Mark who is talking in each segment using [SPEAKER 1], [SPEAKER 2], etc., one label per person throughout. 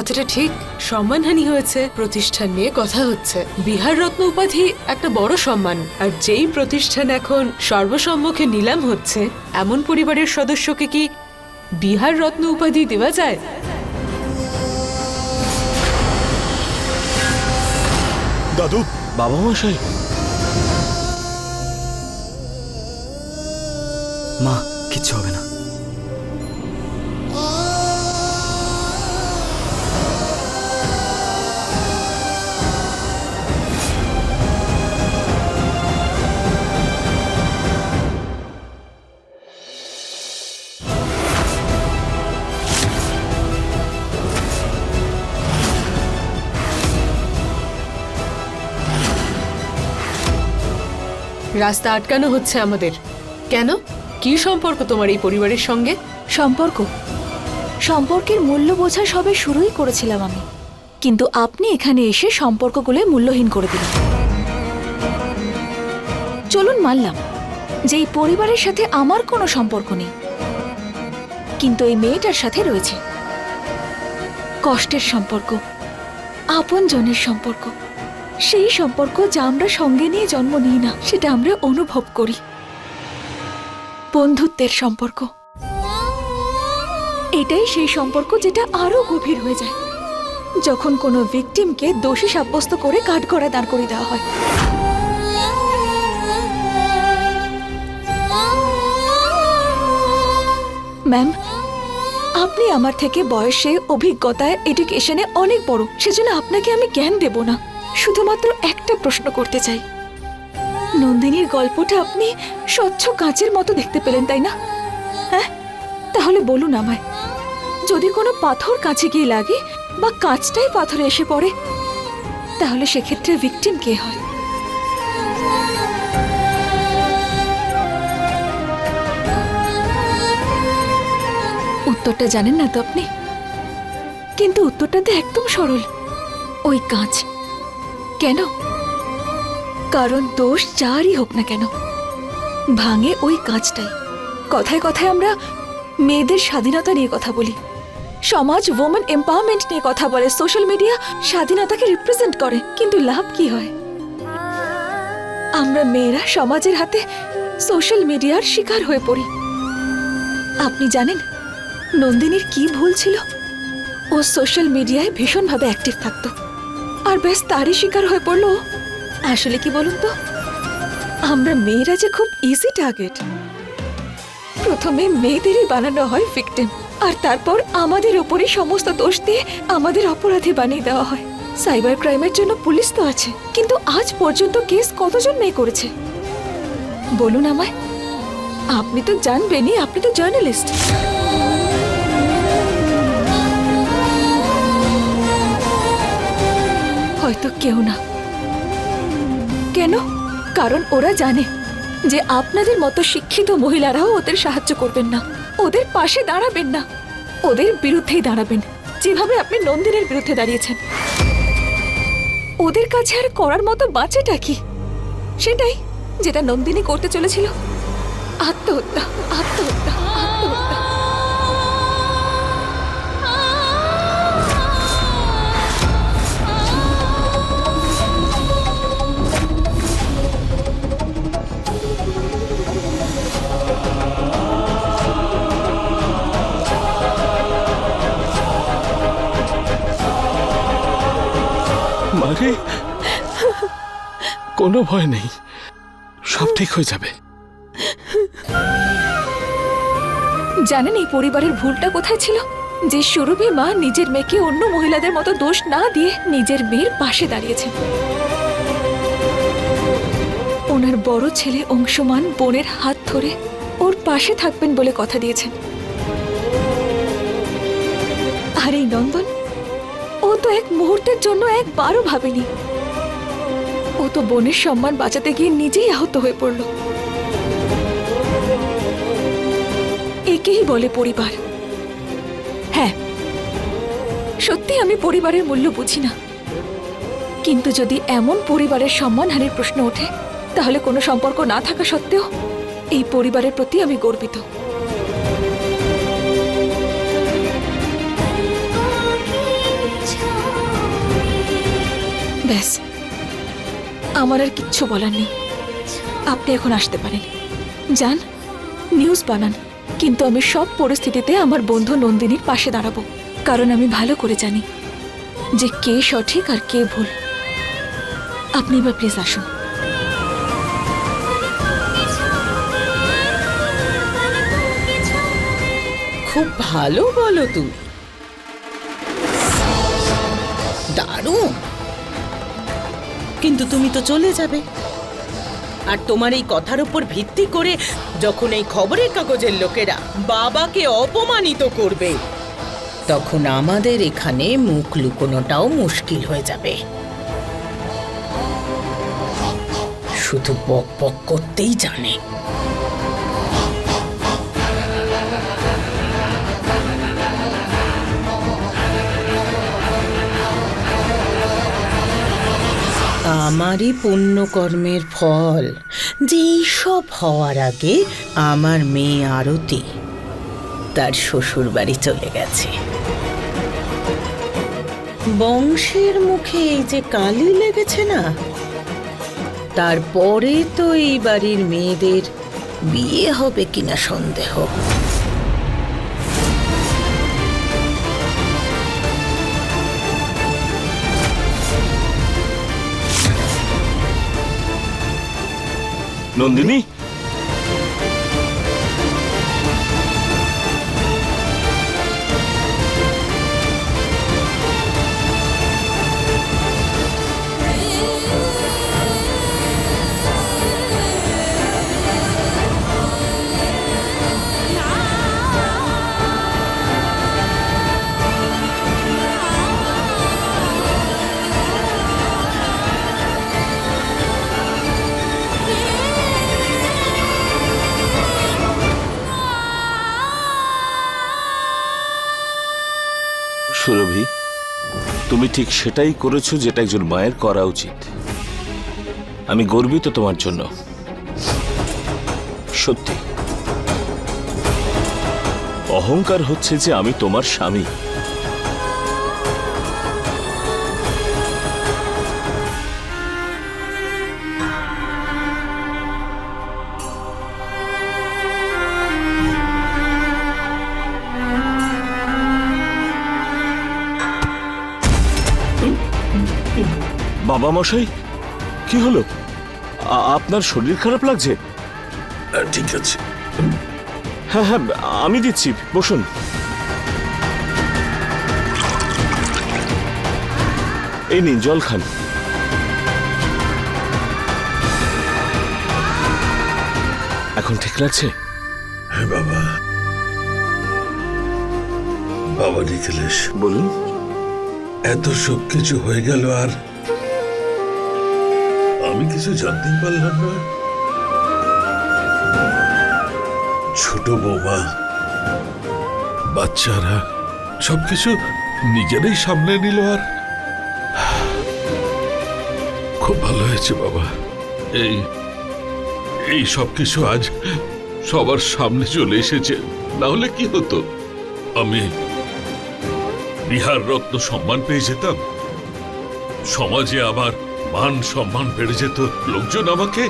[SPEAKER 1] কথাটা ঠিক সম্মানহানি হয়েছে প্রতিষ্ঠান নিয়ে কথা হচ্ছে। বিহার রত্ন উপাধি একটা বড় সম্মান আর যেই প্রতিষ্ঠান এখন সর্বসম্মুখে নিলাম হচ্ছে এমন পরিবারের সদস্যকে কি বিহার রত্ন উপাধি দেওয়া যায়?
[SPEAKER 2] দাদু
[SPEAKER 3] বাবা মশাই মা কিচ্ছু হবে না।
[SPEAKER 1] রাস্তা আটকানো হচ্ছে আমাদের। কেন? কি সম্পর্ক তোমার এই পরিবারের সঙ্গে?
[SPEAKER 4] সম্পর্ক? সম্পর্কের মূল্য বোঝা সবে শুরুই করেছিলাম আমি। কিন্তু আপনি এখানে এসে সম্পর্কগুলো মূল্যহীন করে দিলেন। চলুন মানলাম যে এই পরিবারের সাথে আমার কোনো সম্পর্ক নেই। কিন্তু এই মেয়েটার সাথে রয়েছে। কষ্টের সম্পর্ক আপন জনের সম্পর্ক। সেই সম্পর্ক যা আমরা সঙ্গে নিয়ে জন্ম নিই না, সেটা আমরা অনুভব করি। বন্ধুত্বের সম্পর্ক। এটাই সেই সম্পর্ক যেটা আরও গভীর হয়ে যায়। যখন কোনো ভিকটিমকে দোষী সাব্যস্ত করে কাঠগড়া দাঁড় করিয়ে দেওয়া হয়। ম্যাম, আপনি আমার থেকে বয়সে, অভিজ্ঞতায় এডুকেশনে অনেক বড়। সেজন্য আপনাকে আমি জ্ঞান দেব না। শুধুমাত্র একটা প্রশ্ন করতে চাই। নন্দিনীর গল্পটা আপনি স্বচ্ছ কাঁচের মতো দেখতে পেলেন, তাই না? হ্যাঁ? তাহলে বলুন আমায়, যদি কোনো পাথর কাছে গিয়ে লাগে বা কাঁচটাই পাথরে এসে পড়ে, তাহলে সেক্ষেত্রে ভিকটিম কে হয়? উত্তরটা জানেন না তো আপনি? কিন্তু উত্তরটা তো একদম সরল। ওই কাঁচ কেন? কারণ দোষ যারই হোক না কেন। ভাঙে ওই কাজটাই। কথায় কথায় আমরা মেয়েদের স্বাধীনতা নিয়ে কথা বলি। সমাজ ওমেন এম্পাওয়ারমেন্ট নিয়ে কথা বলে। সোশ্যাল মিডিয়া স্বাধীনতাকে রিপ্রেজেন্ট করে। কিন্তু লাভ কি হয়? আমরা মেয়েরা সমাজের হাতে সোশ্যাল মিডিয়ার শিকার হয়ে পড়ি। আপনি জানেন, নন্দিনীর কি ভুল ছিল? ও সোশ্যাল মিডিয়ায় ভীষণভাবে অ্যাক্টিভ থাকতো। আর বেশ তারই শিকার হয়ে পড়ল। আসলে কি বলুন তো? আমরা মেয়েরা যে খুব ইজি টার্গেট প্রথমে মেয়েদেরই বানানো হয় ভিকটিম আর তারপর আমাদের ওপরে সমস্ত দোষ দিয়ে আমাদের অপরাধী বানিয়ে দেওয়া হয়। সাইবার ক্রাইমের জন্য পুলিশ তো আছে, কিন্তু আজ পর্যন্ত কেস কতজন মেয়ে করেছে? বলুন আমায়। আপনি তো জানবেনই, আপনি তো জার্নালিস্ট কেউ না। কেন? কারণ ওরা জানে যে আপনাদের মতো শিক্ষিত মহিলারাও ওদের সাহায্য করবেন না। ওদের পাশে দাঁড়াবেন না। ওদের বিরুদ্ধেই দাঁড়াবেন, যেভাবে আপনি নন্দিনের বিরুদ্ধে দাঁড়িয়েছেন। ওদের কাছে আর করার মতো বাঁচেটা কি? সেটাই যেটা নন্দিনী করতে চলেছিল। আত্মহত্যা আত্মহত্যা।
[SPEAKER 2] মানে কোনো ভয় নেই। সব ঠিক হয়ে যাবে।
[SPEAKER 4] জানেন, এই পরিবারের ভুলটা কোথায় ছিল? যে সুরভি মা নিজের মেয়েকে অন্য মহিলাদের মতো দোষ না দিয়ে নিজের মেয়ের পাশে দাঁড়িয়েছেন। ওনার বড় ছেলে অংশমান বোনের হাত ধরে ওর পাশে থাকবেন বলে কথা দিয়েছেন। আর এই নন্দন তো এক মুহূর্তের জন্য একবারও ভাবেনি। ও তো বোনের সম্মান বাঁচাতে গিয়ে নিজেই আহত হয়ে পড়ল। একেই বলে পরিবার। হ্যাঁ সত্যি আমি পরিবারের মূল্য বুঝি না। কিন্তু যদি এমন পরিবারের সম্মানহানির প্রশ্ন ওঠে, তাহলে কোনো সম্পর্ক না থাকা সত্ত্বেও এই পরিবারের প্রতি আমি গর্বিত। ব্যাস। আমার আর কিচ্ছু বলার নেই। আপনি এখন আসতে পারেন। যান নিউজ বানান। কিন্তু আমি সব পরিস্থিতিতে আমার বন্ধু নন্দিনীর পাশে দাঁড়াবো। কারণ আমি ভালো করে জানি যে কে সঠিক আর কে ভুল। আপনি এবার প্লিজ আসুন।
[SPEAKER 5] খুব ভালো বলো তুমি। দারুণ। কিন্তু তুমি তো চলে যাবে। আর তোমার এই কথার উপর ভিত্তি করে যখন এই খবরের কাগজের লোকেরা বাবাকে অপমানিত করবে, তখন আমাদের এখানে মুখ লুকোনোটাও মুশকিল হয়ে যাবে। শুধু বক বক করতেই জানে। আমারই পুণ্যকর্মের ফল। যে সব হওয়ার আগে আমার মেয়ে আরতি তার শ্বশুর বাড়ি চলে গেছে। বংশের মুখে এই যে কালি লেগেছে না, তারপরে তো এই বাড়ির মেয়েদের বিয়ে হবে কিনা সন্দেহ।
[SPEAKER 2] নন্দিনী? ঠিক সেটাই করেছ যেটা একজন মায়ের করা উচিত। আমি গর্বিত তোমার জন্য। সত্যি। অহংকার হচ্ছে যে আমি তোমার স্বামী। বাবা মশাই কি হলো? আপনার শরীর খারাপ লাগছে? ঠিক আছে। হ্যাঁ হ্যাঁ আমি দিচ্ছি বসুন। এই নিন জল খান। এখন ঠিক লাগছে?
[SPEAKER 6] হ্যাঁ বাবা। বাবা নিখিলেশ।
[SPEAKER 2] বলুন।
[SPEAKER 6] এত সব কিছু হয়ে গেল আর আমি কিছু জানতেই পারলাম না। ছোট বৌমা, বাচ্চারা, সবকিছু নিজেরাই সামনে নিল আর। খুব ভালো হয়েছে বাবা। এই এই সব কিছু আজ সবার সামনে চলে এসেছে। না হলে কি হতো? আমি বিহার রত্ন সম্মান পেয়ে যেতাম। সমাজে আমার মান সম্মান বেড়ে যেত। লোকজন আমাকে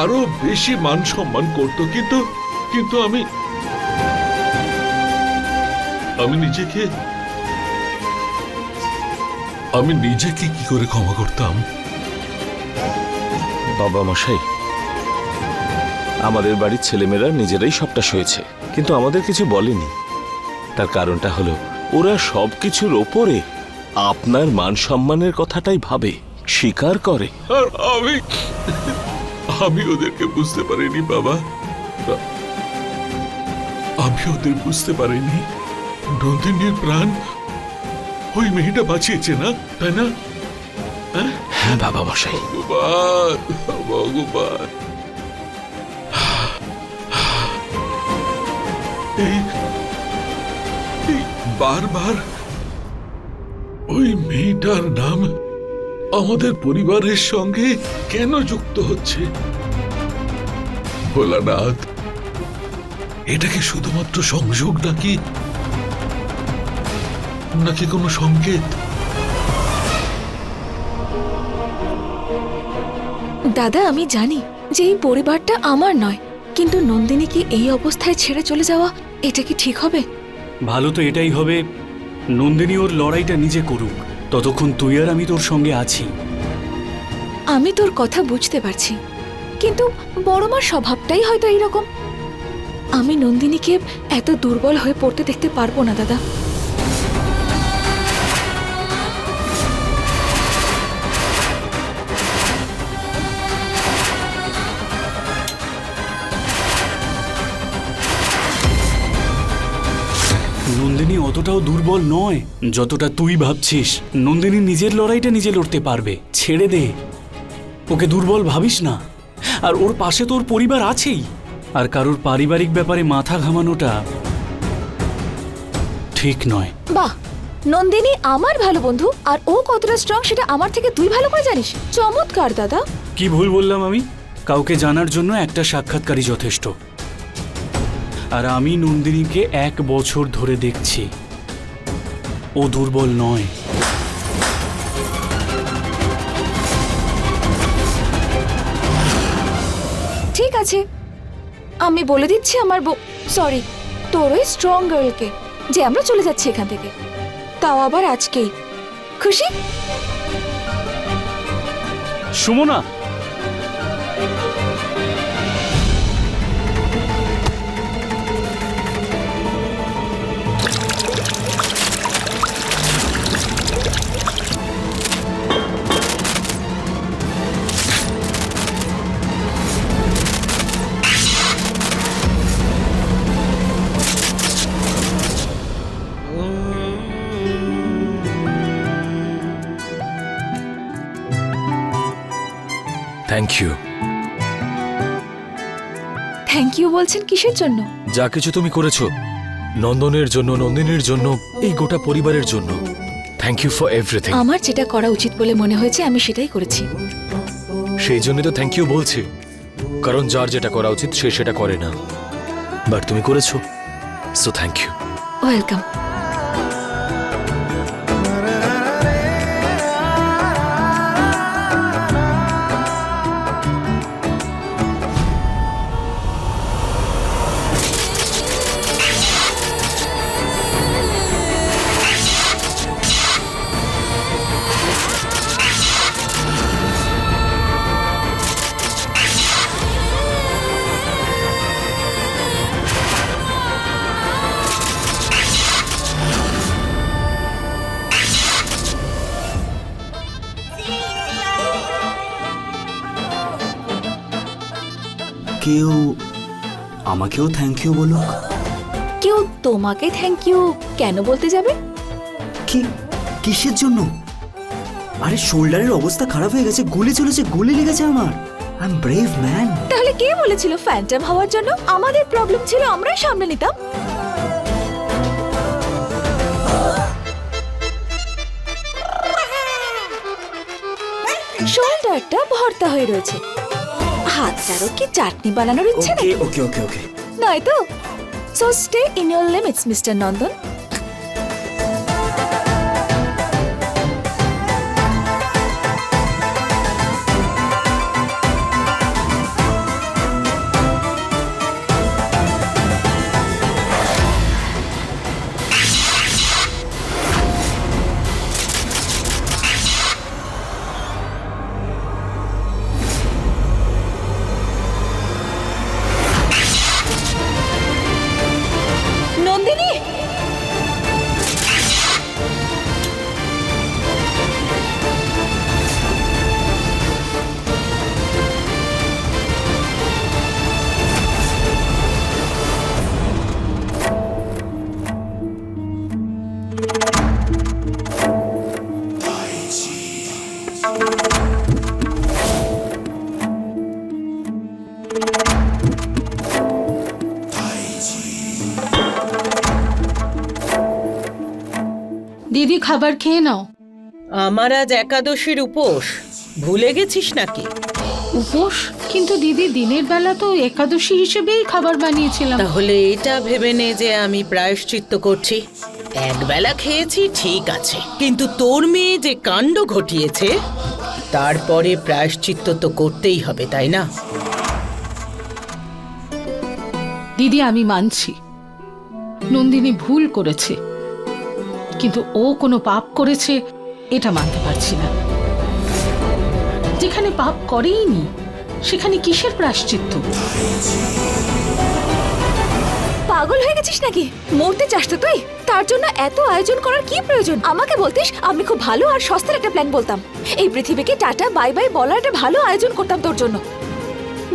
[SPEAKER 6] আরও বেশি মান সম্মান করত, কিন্তু কিন্তু আমি আমি নিজেকে আমি নিজেকে কি করে ক্ষমা করতাম?
[SPEAKER 2] বাবা মশাই, আমাদের বাড়ির ছেলেমেয়েরা নিজেরাই সবটা সয়েছে, কিন্তু আমাদের কিছু বলেনি। তার কারণটা হলো, ওরা সবকিছুর ওপরে আপনার মান সম্মানের কথাটাই ভাবে। স্বীকার করে?
[SPEAKER 6] আর আমি আমি ওদেরকে বুঝতে পারিনি বাবা। আমি ওদের বুঝতে পারিনি। নন্দিনীর প্রাণ ওই মেয়েটা বাঁচিয়েছে না তাই না?
[SPEAKER 2] হ্যাঁ? বাবা মশাই।
[SPEAKER 6] ভগবান ভগবান। বারবার ওই মেয়েটার নাম আমাদের পরিবারের সঙ্গে কেন যুক্ত হচ্ছে? ভোলানাথ এটা কি শুধুমাত্র সংযোগ নাকি নাকি কোনো সংকেত?
[SPEAKER 4] দাদা আমি জানি যে এই পরিবারটা আমার নয় কিন্তু নন্দিনীকে এই অবস্থায় ছেড়ে চলে যাওয়া এটা কি ঠিক হবে?
[SPEAKER 3] ভালো তো এটাই হবে নন্দিনী ওর লড়াইটা নিজে করুক। ততক্ষণ তুই আর আমি তোর সঙ্গে আছি।
[SPEAKER 4] আমি তোর কথা বুঝতে পারছি, কিন্তু বড় মার স্বভাবটাই হয়তো এইরকম। আমি নন্দিনীকে এত দুর্বল হয়ে পড়তে দেখতে পারব না, দাদা।
[SPEAKER 3] নন্দিনী অতটাও দুর্বল নয়। যতটা তুই ভাবছিস নন্দিনী নিজের লড়াইটা নিজে লড়তে পারবে। ছেড়ে দে। ওকে দুর্বল ভাবিস না। আর ওর পাশে তোর পরিবার আছেই। আর কারোর পারিবারিক ব্যাপারে মাথা ঘামানোটা ঠিক নয়।
[SPEAKER 4] বাহ! নন্দিনী আমার ভালো বন্ধু আর ও কতটা স্ট্রং সেটা আমার থেকে তুই ভালো করে জানিস। চমৎকার দাদা।
[SPEAKER 3] কি ভুল বললাম আমি? কাউকে জানার জন্য একটা সাক্ষাৎকারই যথেষ্ট। আর আমি নন্দিনীকে এক বছর ধরে দেখছি। ও দুর্বল নয়।
[SPEAKER 4] ঠিক আছে। আমি বলে দিচ্ছি আমার সরি তোর ওই স্ট্রং গার্লকে যে আমরা চলে যাচ্ছি এখান থেকে। তাও আবার আজকেই। খুশি?
[SPEAKER 3] Sumana
[SPEAKER 7] thank you
[SPEAKER 4] thank you বলছেন কিসের জন্য?
[SPEAKER 7] যা কিছু তুমি করেছ নন্দনের জন্য নন্দিনীর জন্য এই গোটা পরিবারের জন্য। থ্যাংক ইউ ফর এভরিথিং
[SPEAKER 4] আমার যেটা করা উচিত বলে মনে হয়েছে আমি সেটাই করেছি।
[SPEAKER 7] সেই জন্যই তো থ্যাংক ইউ বলছি। কারণ যার যেটা করা উচিত সে সেটা করে না। বাট তুমি করেছ সো থ্যাংক ইউ
[SPEAKER 4] ওয়েলকাম
[SPEAKER 8] কেউ আমাকেও থ্যাংক ইউ বলুক।
[SPEAKER 4] কেউ তোমাকে থ্যাংক ইউ কেন বলতে যাবে?
[SPEAKER 8] কি? কিসের জন্য? আরে শোল্ডারের অবস্থা খারাপ হয়ে গেছে গুলি চলেছে গুলি লেগেছে আমার। আই এম ব্রেভ ম্যান
[SPEAKER 4] তাহলে কে বলেছিল ফ্যান্টম হওয়ার জন্য? আমাদের প্রবলেম ছিল আমরাই সামলে নিতাম। শোল্ডারটা ভর্তা হয়ে রয়েছে। হাতটারও কি চাটনি বানানোর ইচ্ছে নাকি?
[SPEAKER 8] ওকে ওকে ওকে।
[SPEAKER 4] নয় তো so stay in your limits mister Nandini
[SPEAKER 9] খাবার খেয়ে নাও।
[SPEAKER 5] আমার আজ একাদশীর উপোস। ভুলে গেছিস নাকি?
[SPEAKER 9] উপোস? কিন্তু দিদি দিনের বেলা তো একাদশী হিসেবেই খাবার বানিয়েছিলাম।
[SPEAKER 5] তাহলে এটা ভেবে নে যে আমি প্রায়শ্চিত্ত করছি। একবেলা খেয়েছি ঠিক আছে। কিন্তু তোর মেয়ে যে কাণ্ড ঘটিয়েছে তারপরে প্রায়শ্চিত্ত তো করতেই হবে তাই না?
[SPEAKER 9] দিদি আমি মানছি। নন্দিনী ভুল করেছে। কিন্তু ও কোনো পাপ করেছে, এটা মানতে পারছি না। যেখানে পাপ করেইনি, সেখানে কিসের প্রাশ্চিত্য
[SPEAKER 4] পাগল হয়ে গেছিস নাকি? মরতে চাস তো তুই? তার জন্য এত আয়োজন করার কি প্রয়োজন? আমাকে বলতিস, আমি খুব ভালো আর সস্তার একটা প্ল্যান বলতাম। এই পৃথিবীকে টাটা বাই বাই বলার একটা ভালো আয়োজন করতাম তোর জন্য।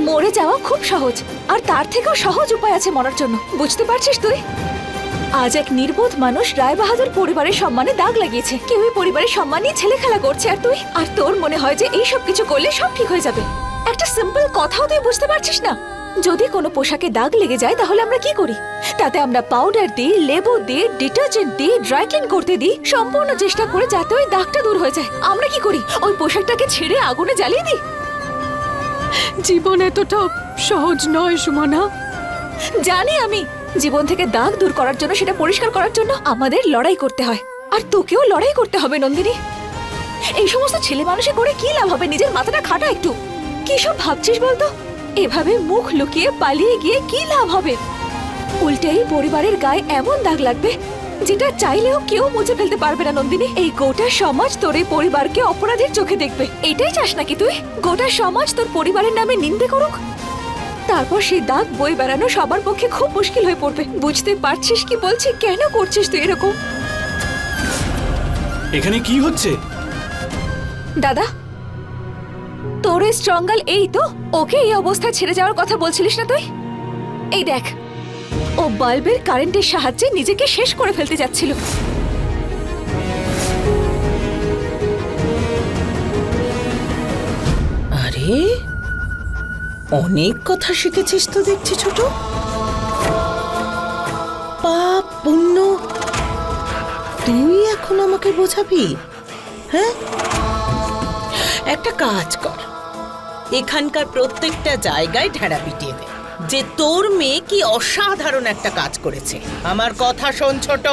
[SPEAKER 4] মরে যাওয়া খুব সহজ, আর তার থেকেও সহজ উপায় আছে মরার জন্য। বুঝতে পারছিস তুই? আজ এক নির্বোধ মানুষ রায় বাহাদুর পরিবারের সম্মানে দাগ লাগিয়েছে। কেউই পরিবারের সম্মান নিয়ে ছেলে খেলা করছে। আর তুই? আর তোর মনে হয় যে এই সব কিছু করলে সব ঠিক হয়ে যাবে। একটা সিম্পল কথাও তুই বুঝতে পারছিস না। যদি কোনো পোশাকে দাগ লেগে যায় তাহলে আমরা কি করি? তাতে আমরা পাউডার দিই লেবু দিই ডিটারজেন্ট দিই ড্রাই ক্লিন করতে দিই সম্পূর্ণ চেষ্টা করে যাতে ওই দাগটা দূর হয়ে যায়। আমরা কি করি? ওই পোশাকটাকে ছেড়ে আগুনে জ্বালিয়ে দিই?
[SPEAKER 1] জীবন এতটা সহজ নয় সুমনা।
[SPEAKER 4] জানি আমি। জীবন থেকে দাগ দূর করার জন্য, সেটা পরিষ্কার করার জন্য আমাদের লড়াই করতে হয়। আর তোকেও লড়াই করতে হবে, নন্দিনী। এই সমস্ত ছেলে মানুষে করে কি লাভ হবে? নিজের মাথাটা খাটা একটু। কি সব ভাবছিস বলতো? এভাবে মুখ লুকিয়ে পালিয়ে গিয়ে কি লাভ হবে? উল্টেই পরিবারের গায়ে এমন দাগ লাগবে, যেটা চাইলেও কেউ মুছে ফেলতে পারবে না, নন্দিনী। এই গোটা সমাজ তোর এই পরিবারকে অপরাধের চোখে দেখবে। এটাই চাস নাকি তুই? গোটা সমাজ তোর পরিবারের নামে নিন্দে করুক? তারপর সেই দাগ বই বেড়ানো সবার পক্ষে খুব মুশকিল হয়ে পড়বে। বুঝতে পারছিস কি বলছি? কেন করছিস তুই এরকম?
[SPEAKER 3] এখানে কি হচ্ছে?
[SPEAKER 4] দাদা তোর স্ট্রঙ্গাল এই তো? ওকে এই অবস্থা ছেড়ে যাওয়ার কথা বলছিলিস না তুই? এই দেখ ও বাল্বের কারেন্টের সাহায্যে নিজেকে শেষ করে ফেলতে যাচ্ছিল।
[SPEAKER 5] আরে অনেক কথা শিখেছিস তো দেখছি ছোট। পাপ, পুণ্য, তুই এখন আমাকে বোঝাবি? হ্যাঁ? একটা কাজ কর। এখানকার প্রত্যেকটা জায়গায় ঢেড়া পিটিয়ে দে। যে তোর মেয়ে কি অসাধারণ একটা কাজ করেছে। আমার কথা শোন ছোট।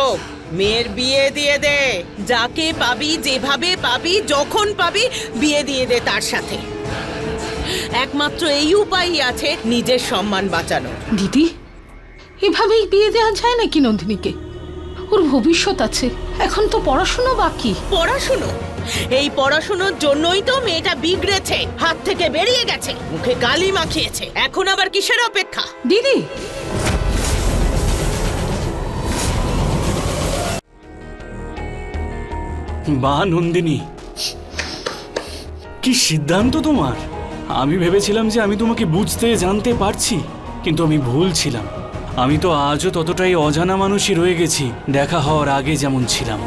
[SPEAKER 5] মেয়ের বিয়ে দিয়ে দে। যাকে পাবি, যেভাবে পাবি, যখন পাবি, বিয়ে দিয়ে দে তার সাথে। একমাত্র এই উপায়ই আছে নিজের সম্মান বাঁচানো
[SPEAKER 9] দিদি এভাবেই বিয়ে দেওয়া যায় নাকি নন্দিনীকে? ওর ভবিষ্যৎ আছে এখন তো পড়াশুনো বাকি।
[SPEAKER 5] পড়াশুনো? এই পড়াশুনোর জন্যই তো মেয়েটা বিগড়েছে হাত থেকে বেরিয়ে গেছে মুখে গালি মাখিয়েছে এখন আবার কিসের অপেক্ষা?
[SPEAKER 9] দিদি!
[SPEAKER 3] বা নন্দিনী কি সিদ্ধান্ত তোমার? আমি ভেবেছিলাম যে আমি তোমাকে বুঝতে, জানতে পারছি, কিন্তু আমি ভুল ছিলাম। আমি তো আজও ততটাই অজানা মানুষই রয়ে গেছি, দেখা হওয়ার আগে যেমন ছিলাম।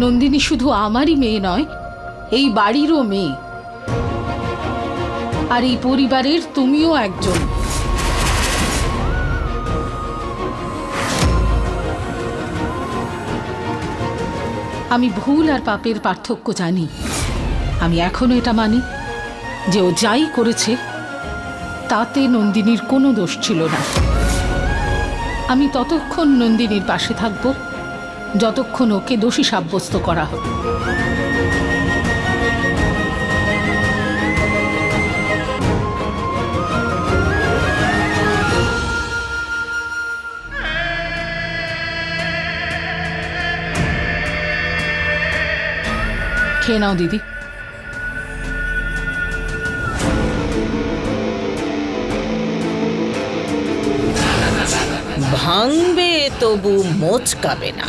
[SPEAKER 9] নন্দিনী শুধু আমারই মেয়ে নয়, এই বাড়িরও মেয়ে। আর এই পরিবারের তুমিও একজন। আমি ভুল আর পাপের পার্থক্য জানি। আমি এখনও এটা মানি যে ও যাই করেছে, তাতে নন্দিনীর কোনো দোষ ছিল না। আমি ততক্ষণ নন্দিনীর পাশে থাকব, যতক্ষণ ওকে দোষী সাব্যস্ত করা হবে খেয়ে নাও, দিদি।
[SPEAKER 5] ভাঙবে তবু মোচকাবে না।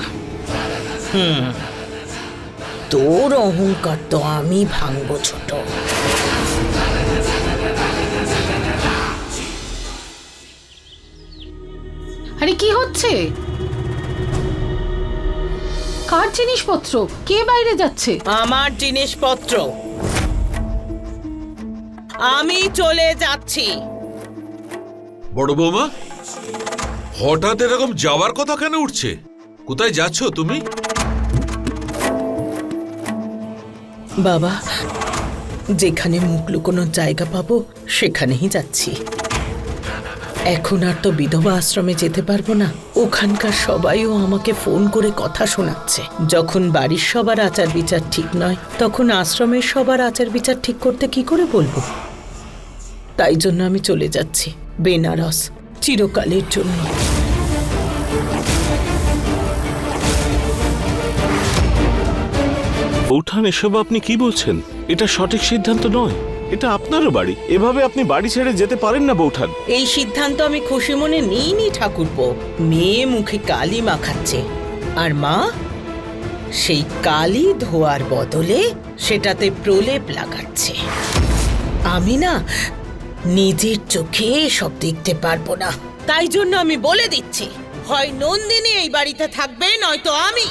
[SPEAKER 5] হুম তোর অহংকার তো আমি ভাঙবো ছোট।
[SPEAKER 9] আরে কি হচ্ছে? কার জিনিসপত্র? কে বাইরে যাচ্ছে?
[SPEAKER 5] আমার জিনিসপত্র। আমি চলে যাচ্ছি।
[SPEAKER 6] বড় বৌমা হঠাৎ এরকম যাওয়ার কথা কেন উঠছে? কোথায় যাচ্ছ তুমি?
[SPEAKER 5] বাবা, যেখানে মুখ লুকোনোর জায়গা পাবো, সেখানেই যাচ্ছি। এখন আর তো বিধবা আশ্রমে যেতে পারব না। ওখানকার সবাইও আমাকে ফোন করে কথা শোনাচ্ছে। যখন বাড়ির সবার আচার বিচার ঠিক নয়, তখন আশ্রমের সবার আচার বিচার ঠিক করতে কি করে বলব? তাই জন্য আমি চলে যাচ্ছি, বেনারস। চিরকালের জন্য।
[SPEAKER 2] বৌঠান এসব আপনি কি বলছেন? এটা সঠিক সিদ্ধান্ত নয়। এটা আপনারও বাড়ি। এভাবে আপনি বাড়ি ছেড়ে যেতে পারেন না বৌঠান।
[SPEAKER 5] এই সিদ্ধান্ত আমি খুশি মনে নিইনি ঠাকুরপো। মেয়ে মুখে কালি মাখাচ্ছে। আর মা? সেই কালি ধোয়ার বদলে সেটাতে প্রলেপ লাগাচ্ছে। আমি না নিজের চোখে সব দেখতে পারব না। তাই জন্য আমি বলে দিচ্ছি হয় নন্দিনী এই বাড়িতে থাকবে নয়তো আমি।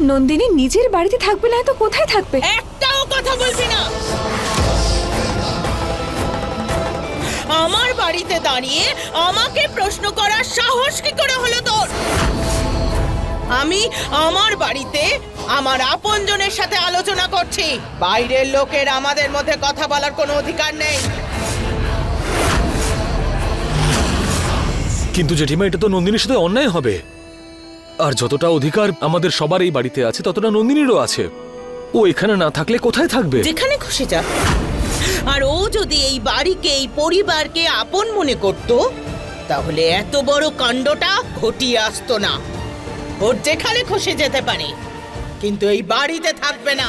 [SPEAKER 4] নন্দিনী নিজের বাড়িতে থাকবে না তো কোথায় থাকবে?
[SPEAKER 5] একটাও আমার বাড়িতে দাঁড়িয়ে আমাকে প্রশ্ন করার সাহস কি করে হলো তোর? আমি আমার বাড়িতে আমার আপনজনের সাথে আলোচনা করছি। বাইরের লোকের আমাদের মধ্যে কথা বলার কোনো অধিকার নেই।
[SPEAKER 7] কিন্তু জেঠিমা এটা তো নন্দিনীর সাথে অন্যায় হবে। আর যতটা অধিকার আমাদের সবার এই বাড়িতে আছে ততটা নন্দিনীরও আছে। ও এখানে না থাকলে কোথায় থাকবে?
[SPEAKER 5] যেখানে খুশি যা। আর ও যদি এই বাড়িকে, এই পরিবারকে আপন মনে করত, তাহলে এত বড় কাণ্ডটা ঘটিয়ে আসতো না। ওর যেখানে খসে যেতে পারে, কিন্তু এই বাড়িতে থাকবে না।